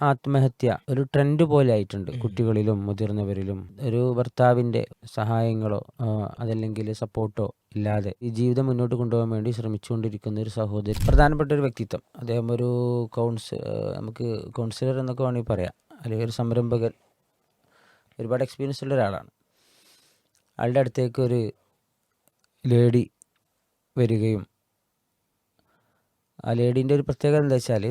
ആത്മഹത്യ ഒരു ട്രെൻഡ് പോലെ ആയിട്ടുണ്ട്. കുട്ടികളിലും മുതിർന്നവരിലും ഒരു ഭർത്താവിന്റെ സഹായങ്ങളോ ആ, അതല്ലെങ്കിൽ സപ്പോർട്ടോ ഇല്ലാതെ ഈ ജീവിതം മുന്നോട്ട് കൊണ്ടുപോകാൻ വേണ്ടി ശ്രമിച്ചുകൊണ്ടിരിക്കുന്ന ഒരു സഹോദരി പ്രധാനപ്പെട്ട ഒരു വ്യക്തിത്വം. അദ്ദേഹം ഒരു കൗൺസ് ആ, നമുക്ക് കൗൺസിലർ എന്നൊക്കെ വേണമെങ്കിൽ പറയാം. അല്ലെങ്കിൽ ഒരു സംരംഭകൻ. ഒരുപാട് എക്സ്പീരിയൻസ് ഉള്ള ഒരാളാണ്. ആളുടെ അടുത്തേക്ക് ഒരു ലേഡി വരികയും ആ ലേഡീന്റെ ഒരു പ്രത്യേകത എന്താ വെച്ചാൽ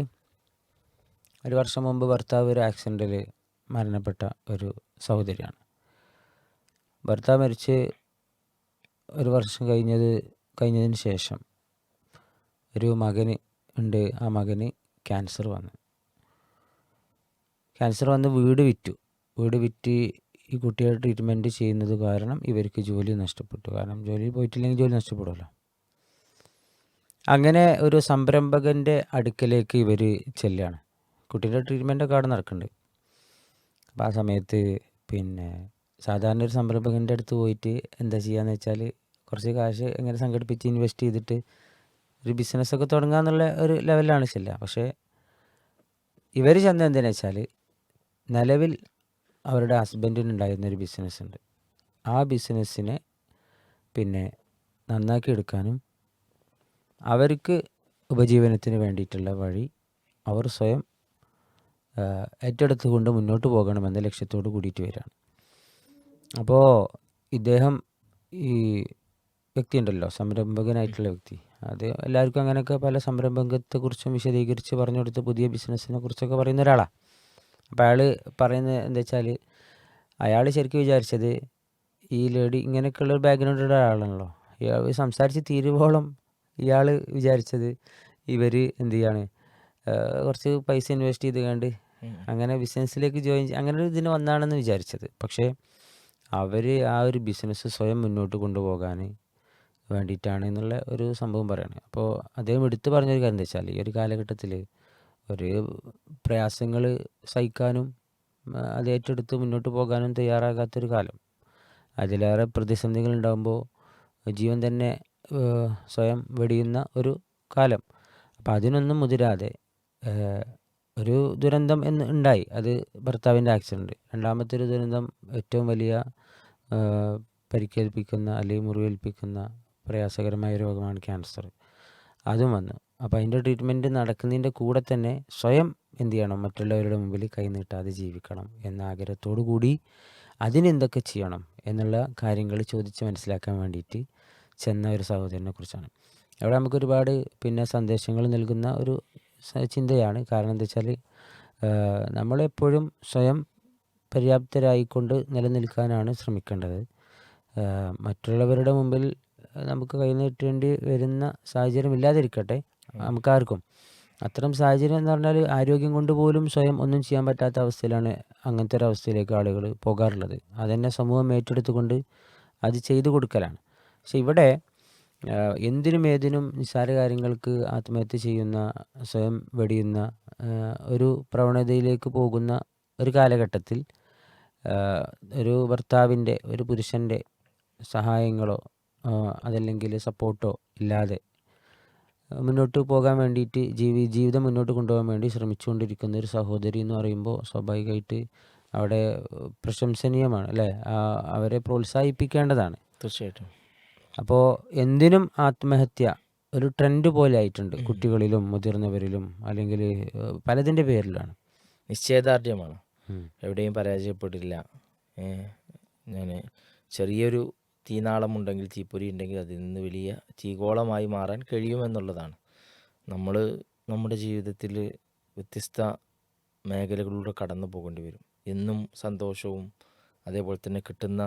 ഒരു വർഷം മുമ്പ് ഭർത്താവ് ഒരു ആക്സിഡന്റിൽ മരണപ്പെട്ട ഒരു സഹോദരിയാണ്. ഭർത്താവ് മരിച്ച് ഒരു വർഷം കഴിഞ്ഞത് കഴിഞ്ഞതിന് ശേഷം ഒരു മകന് ഉണ്ട്. ആ മകന് ക്യാൻസർ വന്നു. ക്യാൻസർ വന്ന് വീട് വിറ്റു. വീട് വിറ്റ് ഈ കുട്ടിയെ ട്രീറ്റ്മെന്റ് ചെയ്യുന്നത് കാരണം ഇവർക്ക് ജോലി നഷ്ടപ്പെട്ടു. കാരണം ജോലി പോയിട്ടില്ലെങ്കിൽ ജോലി നഷ്ടപ്പെടുമല്ലോ. അങ്ങനെ ഒരു സംരംഭകന്റെ അടുക്കലേക്ക് ഇവർ ചെല്ലുകയാണ് കുട്ടീന്റെ ട്രീറ്റ്മെന്റൊക്കെ അവിടെ നടക്കുന്നുണ്ട്. അപ്പോൾ ആ സമയത്ത് പിന്നെ സാധാരണ ഒരു സംരംഭകന്റെ അടുത്ത് പോയിട്ട് എന്താ ചെയ്യാന്ന് വെച്ചാൽ കുറച്ച് കാശ് എങ്ങനെ സംഘടിപ്പിച്ച് ഇൻവെസ്റ്റ് ചെയ്തിട്ട് ഒരു ബിസിനസ്സൊക്കെ തുടങ്ങാന്നുള്ള ഒരു ലെവലിലാണ് ചെല്ലുക. പക്ഷേ ഇവർ ചെന്ന എന്തിനാ വെച്ചാൽ നിലവിൽ അവരുടെ ഹസ്ബൻഡിനുണ്ടായിരുന്ന ഒരു ബിസിനസ് ഉണ്ട്. ആ ബിസിനസ്സിനെ പിന്നെ നന്നാക്കി എടുക്കാനും അവർക്ക് ഉപജീവനത്തിന് വേണ്ടിയിട്ടുള്ള വഴി അവർ സ്വയം ഏറ്റെടുത്തുകൊണ്ട് മുന്നോട്ട് പോകണമെന്ന ലക്ഷ്യത്തോട് കൂടിയിട്ട് വരികയാണ്. അപ്പോൾ ഇദ്ദേഹം ഈ വ്യക്തി ഉണ്ടല്ലോ സംരംഭകനായിട്ടുള്ള വ്യക്തി. അത് എല്ലാവർക്കും അങ്ങനെയൊക്കെ പല സംരംഭകത്തെക്കുറിച്ചും വിശദീകരിച്ച് പറഞ്ഞു കൊടുത്ത് പുതിയ ബിസിനസ്സിനെ കുറിച്ചൊക്കെ പറയുന്ന ഒരാളാണ് അപ്പോൾ അയാൾ പറയുന്നത് എന്താ വെച്ചാൽ അയാൾ ശരിക്കും വിചാരിച്ചത് ഈ ലേഡി ഇങ്ങനെയൊക്കെയുള്ള ഒരു ബാക്ക്ഗ്രൗണ്ട് ഉള്ള ഒരാളാണല്ലോ. ഇയാൾ സംസാരിച്ച് തീരുവോളം ഇയാൾ വിചാരിച്ചത് ഇവർ എന്ത് ചെയ്യാണ് കുറച്ച് പൈസ ഇൻവെസ്റ്റ് ചെയ്ത് കണ്ട് അങ്ങനെ ബിസിനസ്സിലേക്ക് ജോയിൻ അങ്ങനെ ഒരു ഇതിന് വന്നാണെന്ന് വിചാരിച്ചത്. പക്ഷേ അവർ ആ ഒരു ബിസിനസ് സ്വയം മുന്നോട്ട് കൊണ്ടുപോകാൻ വേണ്ടിയിട്ടാണ് എന്നുള്ള ഒരു സംഭവം പറയാണ്. അപ്പോൾ അദ്ദേഹം എടുത്തു പറഞ്ഞൊരു കാര്യം എന്താ വെച്ചാൽ ഈ ഒരു കാലഘട്ടത്തിൽ ഒരു പ്രയാസങ്ങൾ സഹിക്കാനും അത് ഏറ്റെടുത്ത് മുന്നോട്ട് പോകാനും തയ്യാറാകാത്തൊരു കാലം. അതിലേറെ പ്രതിസന്ധികൾ ഉണ്ടാകുമ്പോൾ ജീവൻ തന്നെ സ്വയം വെടിയുന്ന ഒരു കാലം. അപ്പം അതിനൊന്നും മുതിരാതെ ഒരു ദുരന്തം എന്ന് ഉണ്ടായി. അത് ഭർത്താവിന്റെ ആക്സിഡന്റ് രണ്ടാമത്തെ ഒരു ദുരന്തം ഏറ്റവും വലിയ പരിക്കേൽപ്പിക്കുന്ന അല്ലെങ്കിൽ മുറിവേൽപ്പിക്കുന്ന പ്രയാസകരമായ രോഗമാണ് ക്യാൻസർ അതും വന്നു. അപ്പോൾ അതിന്റെ ട്രീറ്റ്മെന്റ് നടക്കുന്നതിന്റെ കൂടെ തന്നെ സ്വയം എന്ത് ചെയ്യണം? മറ്റുള്ളവരുടെ മുമ്പിൽ കൈനീട്ടാതെ ജീവിക്കണം എന്ന ആഗ്രഹത്തോടു കൂടി അതിനെന്തൊക്കെ ചെയ്യണം എന്നുള്ള കാര്യങ്ങൾ ചോദിച്ച് മനസ്സിലാക്കാൻ വേണ്ടിയിട്ട് ചെന്ന ഒരു സഹോദരനെ കുറിച്ചാണ്. അവിടെ നമുക്ക് ഒരുപാട് പിന്നെ സന്ദേശങ്ങൾ നൽകുന്ന ഒരു ചിന്തയാണ് കാരണം എന്താ വെച്ചാൽ നമ്മളെപ്പോഴും സ്വയം പര്യാപ്തരായിക്കൊണ്ട് നിലനിൽക്കാനാണ് ശ്രമിക്കേണ്ടത്. മറ്റുള്ളവരുടെ മുമ്പിൽ നമുക്ക് കൈനീട്ടേണ്ടി വരുന്ന സാഹചര്യം ഇല്ലാതിരിക്കട്ടെ നമുക്കാർക്കും. അത്തരം സാഹചര്യം എന്ന് പറഞ്ഞാൽ ആരോഗ്യം കൊണ്ട് പോലും സ്വയം ഒന്നും ചെയ്യാൻ പറ്റാത്ത അവസ്ഥയിലാണ് അങ്ങനത്തെ ഒരു അവസ്ഥയിലേക്ക് ആളുകൾ പോകാറുള്ളത്. അതന്നെ സമൂഹം ഏറ്റെടുത്തുകൊണ്ട് അത് ചെയ്തു കൊടുക്കലാണ്. പക്ഷെ ഇവിടെ എന്തിനും ഏതിനും നിസ്സാര കാര്യങ്ങൾക്ക് ആത്മഹത്യ ചെയ്യുന്ന സ്വയം വെടിയുന്ന ഒരു പ്രവണതയിലേക്ക് പോകുന്ന ഒരു കാലഘട്ടത്തിൽ ഒരു ഭർത്താവിന്റെ ഒരു പുരുഷന്റെ സഹായങ്ങളോ അതല്ലെങ്കിൽ സപ്പോർട്ടോ ഇല്ലാതെ മുന്നോട്ട് പോകാൻ വേണ്ടിയിട്ട് ജീവി ജീവിതം മുന്നോട്ട് കൊണ്ടുപോകാൻ വേണ്ടി ശ്രമിച്ചുകൊണ്ടിരിക്കുന്ന ഒരു സഹോദരി എന്ന് പറയുമ്പോൾ സ്വാഭാവികമായിട്ട് അവിടെ പ്രശംസനീയമാണ് അല്ലേ? അവരെ പ്രോത്സാഹിപ്പിക്കേണ്ടതാണ്. തീർച്ചയായിട്ടും. അപ്പോൾ എന്തിനും ആത്മഹത്യ ഒരു ട്രെൻഡ് പോലെ ആയിട്ടുണ്ട്. കുട്ടികളിലും മുതിർന്നവരിലും അല്ലെങ്കിൽ പലതിന്റെ പേരിലാണ്. നിശ്ചയദാർഢ്യമാണ്. എവിടെയും പരാജയപ്പെട്ടില്ല ഞാൻ ചെറിയൊരു തീനാളമുണ്ടെങ്കിൽ തീപ്പൊരി ഉണ്ടെങ്കിൽ അതിൽ നിന്ന് വലിയ തീഗോളമായി മാറാൻ കഴിയുമെന്നുള്ളതാണ്. നമ്മൾ നമ്മുടെ ജീവിതത്തിൽ വ്യത്യസ്ത മേഖലകളിലൂടെ കടന്നു പോകേണ്ടി വരും. എന്നും സന്തോഷവും അതേപോലെ തന്നെ കിട്ടുന്ന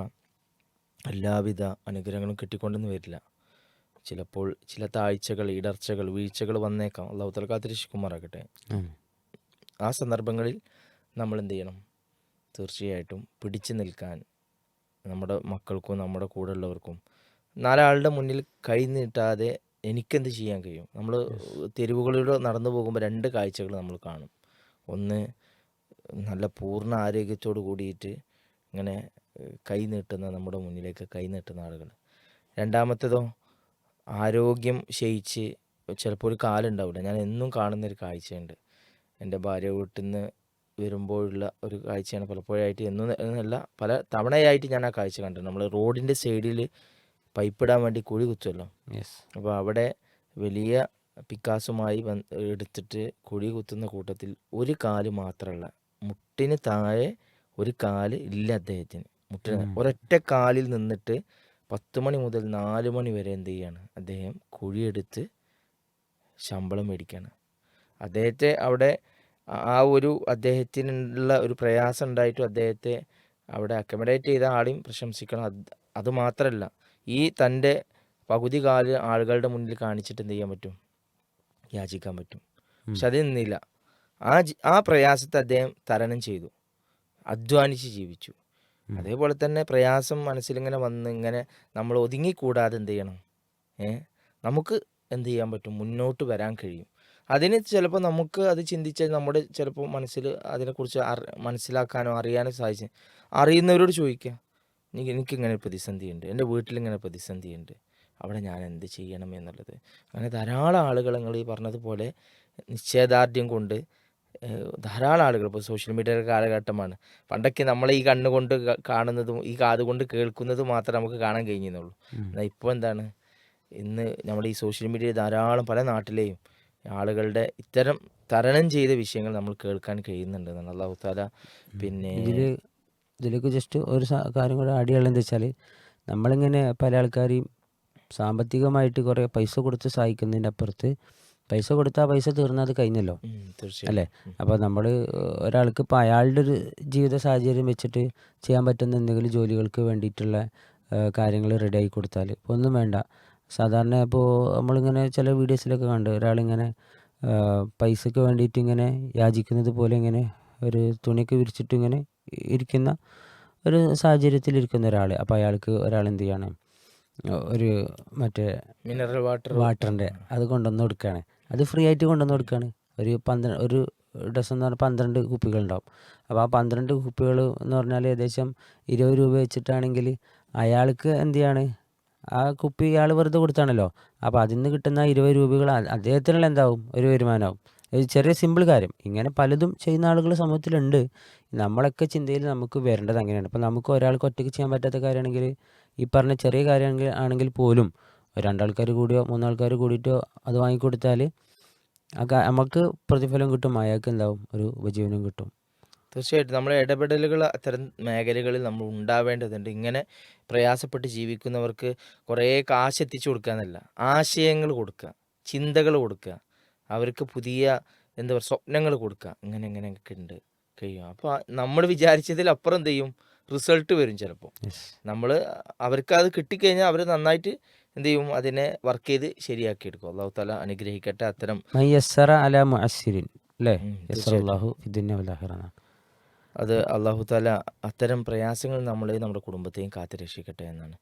എല്ലാവിധ അനുഗ്രഹങ്ങളും കിട്ടിക്കൊണ്ടെന്ന് വരില്ല. ചിലപ്പോൾ ചില താഴ്ചകൾ ഇടർച്ചകൾ വീഴ്ചകൾ വന്നേക്കാം. അള്ളാഹു തല കാത്തിരക്ഷിക്കുമാറാകട്ടെ. ഉം. ആ സന്ദർഭങ്ങളിൽ നമ്മൾ എന്ത് ചെയ്യണം? തീർച്ചയായിട്ടും പിടിച്ചു നിൽക്കാൻ നമ്മുടെ മക്കൾക്കും നമ്മുടെ കൂടെ ഉള്ളവർക്കും നാലാളുടെ മുന്നിൽ കൈ നീട്ടാതെ എനിക്കെന്ത് ചെയ്യാൻ കഴിയും? നമ്മൾ തെരുവുകളിലൂടെ നടന്നു പോകുമ്പോൾ രണ്ട് കാഴ്ചകൾ നമ്മൾ കാണും. ഒന്ന് നല്ല പൂർണ ആരോഗ്യത്തോട് കൂടിയിട്ട് ഇങ്ങനെ കൈ നീട്ടുന്ന നമ്മുടെ മുന്നിലേക്ക് കൈ നീട്ടുന്ന ആളുകൾ. രണ്ടാമത്തേതോ ആരോഗ്യം ക്ഷയിച്ച് ചിലപ്പോൾ ഒരു കാലുണ്ടാവില്ല. ഞാൻ എന്നും കാണുന്നൊരു കാഴ്ചയുണ്ട്. എന്റെ ഭാര്യ വീട്ടിൽ നിന്ന് വരുമ്പോഴുള്ള ഒരു കാഴ്ചയാണ് പലപ്പോഴായിട്ട് എന്നും എന്നല്ല പല തവണയായിട്ട് ഞാൻ ആ കാഴ്ച കണ്ടു നമ്മൾ റോഡിന്റെ സൈഡിൽ പൈപ്പിടാൻ വേണ്ടി കുഴി കുത്തുമല്ലോ അപ്പോൾ അവിടെ വലിയ പിക്കാസുമായി എടുത്തിട്ട് കുഴി കുത്തുന്ന കൂട്ടത്തിൽ ഒരു കാൽ മാത്രമല്ല മുട്ടിന് താഴെ ഒരു കാൽ ഇല്ല അദ്ദേഹത്തിന്. മുട്ടിന്. ഒരൊറ്റ കാലിൽ നിന്നിട്ട് പത്ത് മണി മുതൽ നാല് മണി വരെ എന്ത് ചെയ്യാണ്? അദ്ദേഹം കുഴിയെടുത്ത് ശമ്പളം മേടിക്കുകയാണ് അദ്ദേഹത്തെ അവിടെ ആ- ഒരു അദ്ദേഹത്തിനുള്ള ഒരു പ്രയാസം ഉണ്ടായിട്ടും അദ്ദേഹത്തെ അവിടെ അക്കമഡേറ്റ് ചെയ്ത ആളെയും പ്രശംസിക്കണം. അത് അതുമാത്രമല്ല ഈ തന്റെ പകുതി കാൽ ആളുകളുടെ മുന്നിൽ കാണിച്ചിട്ട് എന്ത് ചെയ്യാൻ പറ്റും? യാചിക്കാൻ പറ്റും. പക്ഷെ അത് നിന്നില്ല. ആ ആ പ്രയാസത്തെ അദ്ദേഹം തരണം ചെയ്തു. അധ്വാനിച്ച് ജീവിച്ചു. അതേപോലെ തന്നെ പ്രയാസം മനസ്സിലിങ്ങനെ വന്ന് ഇങ്ങനെ നമ്മൾ ഒതുങ്ങിക്കൂടാതെ എന്ത് ചെയ്യണം? ഏ? നമുക്ക് എന്ത് ചെയ്യാൻ പറ്റും? മുന്നോട്ട് വരാൻ കഴിയും. അതിന് ചിലപ്പോൾ നമുക്ക് അത് ചിന്തിച്ചാൽ നമ്മുടെ ചിലപ്പോൾ മനസ്സിൽ അതിനെക്കുറിച്ച് മനസ്സിലാക്കാനോ അറിയാനോ സാധിച്ചു അറിയുന്നവരോട് ചോദിക്കുക. എനിക്ക് എനിക്കിങ്ങനെ പ്രതിസന്ധി പ്രതിസന്ധിയുണ്ട്. എന്റെ വീട്ടിലിങ്ങനെ പ്രതിസന്ധിയുണ്ട്. അവിടെ ഞാൻ എന്ത് ചെയ്യണം എന്നുള്ളത്? അങ്ങനെ ധാരാളം ആളുകൾ നിങ്ങൾ ഈ പറഞ്ഞതുപോലെ നിശ്ചയദാർഢ്യം കൊണ്ട് ധാരാളം ആളുകൾ ഇപ്പോൾ സോഷ്യൽ മീഡിയയുടെ കാലഘട്ടമാണ്. പണ്ടൊക്കെ നമ്മളെ ഈ കണ്ണുകൊണ്ട് കാണുന്നതും ഈ കാതുകൊണ്ട് കേൾക്കുന്നതും മാത്രമേ നമുക്ക് കാണാൻ കഴിഞ്ഞുള്ളൂ ഉം. എന്നാൽ ഇപ്പോൾ എന്താണ്? ഇന്ന് നമ്മൾ ഈ സോഷ്യൽ മീഡിയയിൽ ധാരാളം പല നാട്ടിലെയും ആളുകളുടെ ഇത്തരം തരണം ചെയ്ത വിഷയങ്ങൾ നമ്മൾ കേൾക്കാൻ കഴിയുന്നുണ്ട് എന്നാണ്. അള്ളാഹു താല പിന്നെ ഇതിൽ ഇതിലേക്ക് ജസ്റ്റ് ഒരു കാര്യം കൂടെ ആഡ് ചെയ്യാനുള്ളത് എന്താ വെച്ചാൽ നമ്മളിങ്ങനെ പല ആൾക്കാരെയും സാമ്പത്തികമായിട്ട് കുറേ പൈസ കൊടുത്ത് സഹായിക്കുന്നതിന്റെ അപ്പുറത്ത് പൈസ കൊടുത്താൽ പൈസ തീർന്നാൽ അത് കഴിഞ്ഞല്ലോ. അല്ലേ? അപ്പോൾ നമ്മൾ ഒരാൾക്ക് ഇപ്പോൾ അയാളുടെ ഒരു ജീവിത സാഹചര്യം വെച്ചിട്ട് ചെയ്യാൻ പറ്റുന്ന എന്തെങ്കിലും ജോലികൾക്ക് വേണ്ടിയിട്ടുള്ള കാര്യങ്ങൾ റെഡി ആയി കൊടുത്താൽ ഇപ്പോൾ ഒന്നും വേണ്ട. സാധാരണ ഇപ്പോൾ നമ്മളിങ്ങനെ ചില വീഡിയോസിലൊക്കെ കണ്ട് ഒരാളിങ്ങനെ ആ, പൈസക്ക് വേണ്ടിയിട്ട് ഇങ്ങനെ യാചിക്കുന്നത് പോലെ ഇങ്ങനെ ഒരു തുണിക്ക് വിരിച്ചിട്ട് ഇങ്ങനെ ഇരിക്കുന്ന ഒരു സാഹചര്യത്തിൽ ഇരിക്കുന്ന ഒരാൾ അപ്പോൾ അയാൾക്ക് ഒരാൾ എന്ത് ചെയ്യണം? ഒരു മറ്റേ മിനറൽ വാട്ടർ വാട്ടറിന്റെ അത് കൊണ്ടുവന്ന് കൊടുക്കുകയാണ് അത് ഫ്രീ ആയിട്ട് കൊണ്ടുവന്ന് കൊടുക്കുകയാണ് ഒരു പന്ത്രണ്ട് ഒരു ഡ്രസ്സ് എന്ന് പറഞ്ഞാൽ പന്ത്രണ്ട് കുപ്പികളുണ്ടാവും അപ്പോൾ ആ പന്ത്രണ്ട് കുപ്പികൾ എന്ന് പറഞ്ഞാൽ ഏകദേശം ഇരുപത് രൂപ വെച്ചിട്ടാണെങ്കിൽ അയാൾക്ക് എന്ത് ചെയ്യാണ്? ആ കുപ്പി ഇയാൾ വെറുതെ കൊടുത്താണല്ലോ. അപ്പോൾ അതിൽ നിന്ന് കിട്ടുന്ന ഇരുപത് രൂപകൾ അദ്ദേഹത്തിനുള്ള എന്താവും? ഒരു വരുമാനമാവും. ഒരു ചെറിയ സിമ്പിൾ കാര്യം. ഇങ്ങനെ പലതും ചെയ്യുന്ന ആളുകൾ സമൂഹത്തിലുണ്ട്. നമ്മളൊക്കെ ചിന്തയിൽ നമുക്ക് വരേണ്ടത് അങ്ങനെയാണ്. ഇപ്പോൾ നമുക്ക് ഒരാൾക്ക് ഒറ്റയ്ക്ക് ചെയ്യാൻ പറ്റാത്ത കാര്യമാണെങ്കിൽ ഈ പറഞ്ഞ ചെറിയ കാര്യമാണെങ്കിൽ ആണെങ്കിൽ പോലും രണ്ടാൾക്കാർ കൂടിയോ മൂന്നാൾക്കാർ കൂടിയിട്ടോ അത് വാങ്ങിക്കൊടുത്താൽ നമുക്ക് പ്രതിഫലം കിട്ടും അയാൾക്ക് എന്താവും ഒരു ഉപജീവനം കിട്ടും. തീർച്ചയായിട്ടും. നമ്മുടെ ഇടപെടലുകൾ അത്തരം മേഖലകളിൽ നമ്മൾ ഉണ്ടാവേണ്ടതുണ്ട്. ഇങ്ങനെ പ്രയാസപ്പെട്ട് ജീവിക്കുന്നവർക്ക് കുറേ കാശ് എത്തിച്ചു കൊടുക്കുക എന്നല്ല ആശയങ്ങൾ കൊടുക്കുക ചിന്തകൾ കൊടുക്കുക അവർക്ക് പുതിയ എന്താ പറയുക സ്വപ്നങ്ങൾ കൊടുക്കുക ഇങ്ങനെ ഇങ്ങനെയൊക്കെ ഉണ്ട് കഴിയും. അപ്പോൾ നമ്മൾ വിചാരിച്ചതിൽ അപ്പുറം എന്ത് ചെയ്യും? റിസൾട്ട് വരും ചിലപ്പോൾ. നമ്മൾ അവർക്ക് അത് കിട്ടിക്കഴിഞ്ഞാൽ അവർ നന്നായിട്ട് എന്ത് ചെയ്യും? അതിനെ വർക്ക് ചെയ്ത് ശരിയാക്കി എടുക്കും അള്ളാഹു താല അനുഗ്രഹിക്കട്ടെ. അത്തരം അത് അള്ളാഹു താല അത്തരം പ്രയാസങ്ങൾ നമ്മളെയും നമ്മുടെ കുടുംബത്തെയും കാത്തു രക്ഷിക്കട്ടെ എന്നാണ്.